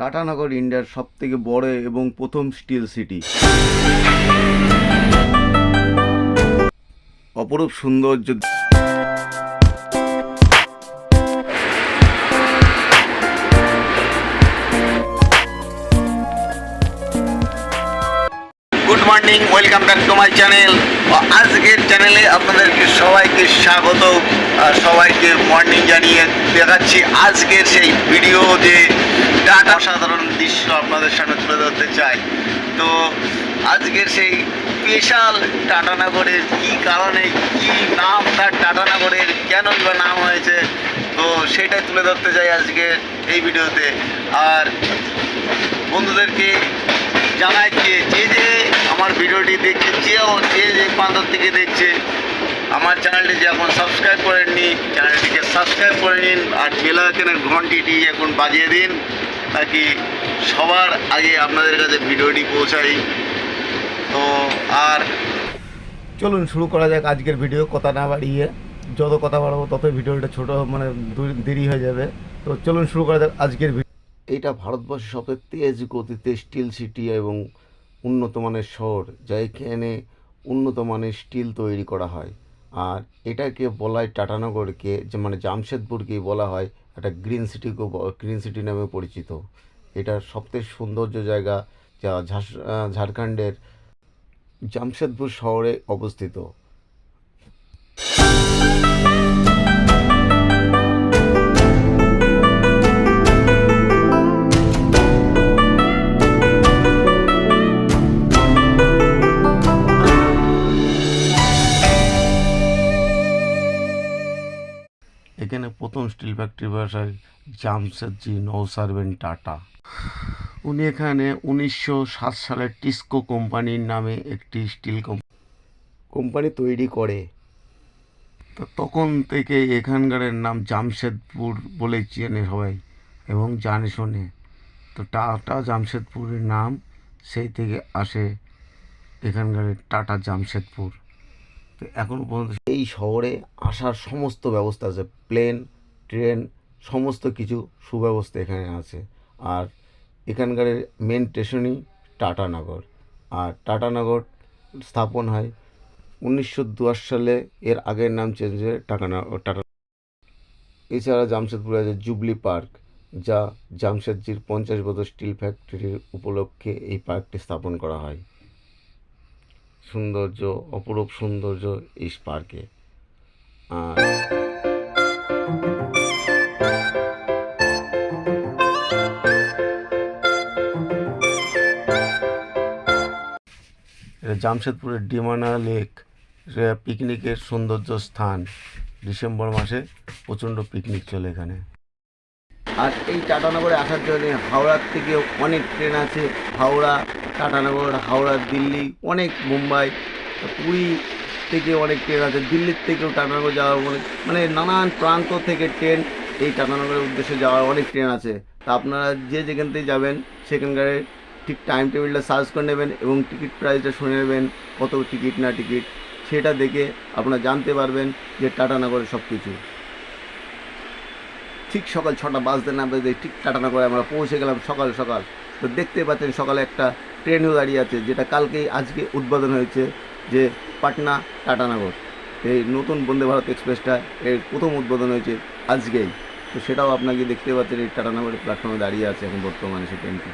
টাটানগর ইন্ডিয়ার সব থেকে বড় এবং প্রথম স্টিল সিটি। অপরূপ সৌন্দর্য। Good morning welcome back to my channel আজকের চ্যানেলে আপনাদেরকে সবাইকে স্বাগত সবাইকে মর্নিং জানিয়ে দেখাচ্ছি আজকের সেই ভিডিও যে টাটা সাধারণ দৃশ্য আপনাদের সামনে তুলে ধরতে চাই। তো আজকের সেই স্পেশাল টাটানগরের কী কারণে, কী নাম তার টাটানগরের কেন বা নাম হয়েছে, তো সেটাই তুলে ধরতে চাই আজকে এই ভিডিওতে। আর বন্ধুদেরকে জানাই যে যে আমার ভিডিওটি দেখছে যেও যে যে প্রান্তর থেকে দেখছে, আমার চ্যানেলটি যে এখন সাবস্ক্রাইব করেননি, চ্যানেলটিকে সাবস্ক্রাইব করে নিন, আর বেলাকেনের ঘন্টিটি এখন বাজিয়ে দিন। তাকি সবার আগে আপনাদের কাছে ভিডিওটি পৌঁছাই। তো আর চলুন শুরু করা যাক আজকের ভিডিও কথা না বাড়িয়ে। যত কথা বাড়াবো তত ভিডিওটা ছোট মানে দেরি হয়ে যাবে। তো চলুন শুরু করা যাক আজকের ভিডিও। এটা ভারতবর্ষের সবচেয়ে তেজ গতিতে স্টিল সিটি এবং উন্নত মানের শহর যা এখানে উন্নত মানের স্টিল তৈরি করা হয়। আর এটাকে বলা হয় টাটানগরকে যে মানে জামশেদপুরকেই বলা হয়। একটা গ্রিন সিটিকে গ্রিন সিটি নামে পরিচিত। এটা সবথেকে সৌন্দর্য জায়গা যা ঝাড়খণ্ডের জামশেদপুর শহরে অবস্থিত। প্রথম স্টিল ফ্যাক্টরি ব্যবসায়ী জামশেদজি নৌসারবেন টাটা। উনি এখানে উনিশশো সাত সালে টিস্কো কোম্পানির নামে একটি স্টিল কোম্পানি তৈরি করে। তো তখন থেকে এখানকার নাম জামশেদপুর বলে চেনে সবাই এবং জানে শোনে। তো টাটা জামশেদপুরের নাম, সেই থেকে আসে এখানকার টাটা জামশেদপুর। তো এখনও পর্যন্ত এই শহরে আসার সমস্ত ব্যবস্থা আছে, প্লেন ট্রেন, সমস্ত কিছু সুব্যবস্থা এখানে আছে। আর এখানকার মেন স্টেশনই টাটানগর আর টাটানগর স্থাপন হয় উনিশশো দশ সালে। এর আগের নাম চেঞ্জ হয়ে টাকানগর টাটা এছাড়া জামশেদপুরে আছে জুবলি পার্ক, যা জামশেদজির পঞ্চাশ বছর স্টিল ফ্যাক্টরির উপলক্ষে এই পার্কটি স্থাপন করা হয়। সৌন্দর্য, অপরূপ সৌন্দর্য এই পার্কে। আর জামশেদপুরের ডিমানা লেক পিকনিকের সৌন্দর্য স্থান। ডিসেম্বর মাসে প্রচণ্ড পিকনিক চলে এখানে। আর এই টাটানগরে আসার জন্য হাওড়ার থেকে অনেক ট্রেন আছে। হাওড়া টাটানগর হাওড়া, দিল্লি, অনেক মুম্বাই। পুরী থেকে অনেক ট্রেন আছে। দিল্লির থেকেও টাটানগর যাওয়ার অনেক মানে নানান প্রান্ত থেকে ট্রেন এই টাটানগরের উদ্দেশ্যে যাওয়ার অনেক ট্রেন আছে। তা আপনারা যে যেখান থেকে যাবেন, সেখানকার ঠিক টাইম টেবিলটা সার্চ করে নেবেন এবং টিকিট প্রাইসটা শুনে নেবেন কত টিকিট না টিকিট সেটা দেখে আপনারা জানতে পারবেন যে টাটানগরের সব কিছু ঠিক সকাল ছটা বাজতে না বাজতে ঠিক টাটানগরে আমরা পৌঁছে গেলাম সকাল সকাল। তো দেখতে পাচ্ছেন সকালে একটা ট্রেনও দাঁড়িয়ে আছে, যেটা কালকেই আজকে উদ্বোধন হয়েছে, যে পাটনা টাটানগর এই নতুন বন্দে ভারত এক্সপ্রেসটা এর প্রথম উদ্বোধন হয়েছে আজকেই। তো সেটাও আপনাকে দেখতে পাচ্ছেন এই টাটানগরের প্ল্যাটফর্মে দাঁড়িয়ে আছে এখন বর্তমানে সেই ট্রেনটি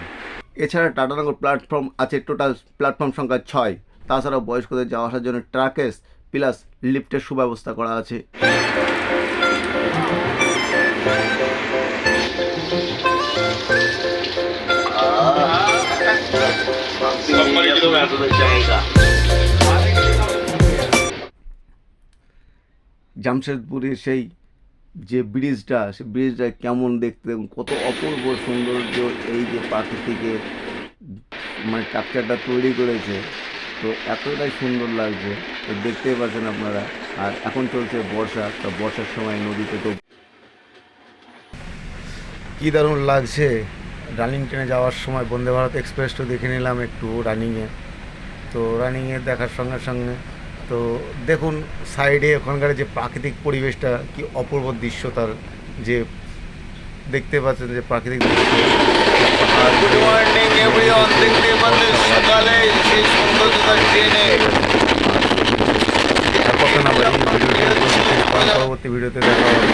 এছাড়া টাটানগর প্ল্যাটফর্ম আছে টোটাল প্ল্যাটফর্ম সংখ্যা ছয়। তাছাড়াও বয়স্কদের যাওয়া আসার জন্য ট্রাকেস প্লাস লিফটের সুব্যবস্থা করা আছে। জামশেদপুরের সেই যে ব্রিজটা, সে ব্রিজটা কেমন দেখতে কত অপূর্ব সৌন্দর্য এই যে প্রাকৃতিকের মানে স্ট্রাকচারটা তৈরি করেছে, তো এতটাই সুন্দর লাগছে। তো দেখতেই পাচ্ছেন আপনারা। আর এখন চলছে বর্ষা, তো বর্ষার সময় নদীতে তো কী দারুণ লাগছে। রানিং ট্রেনে যাওয়ার সময় বন্দে ভারত এক্সপ্রেসটা দেখে নিলাম একটু রানিংয়ে তো রানিংয়ে দেখার সঙ্গে সঙ্গে তো দেখুন সাইডে ওখানকার যে প্রাকৃতিক পরিবেশটা কি অপূর্ব দৃশ্য তার যে দেখতে পাচ্ছেন যে প্রাকৃতিক আর গুড মর্নিং এভরিওয়ান দেখতে পাচ্ছেন সকালে সেই সৌন্দর্যতা ট্রেনে পরবর্তী ভিডিওতে দেখা হবে।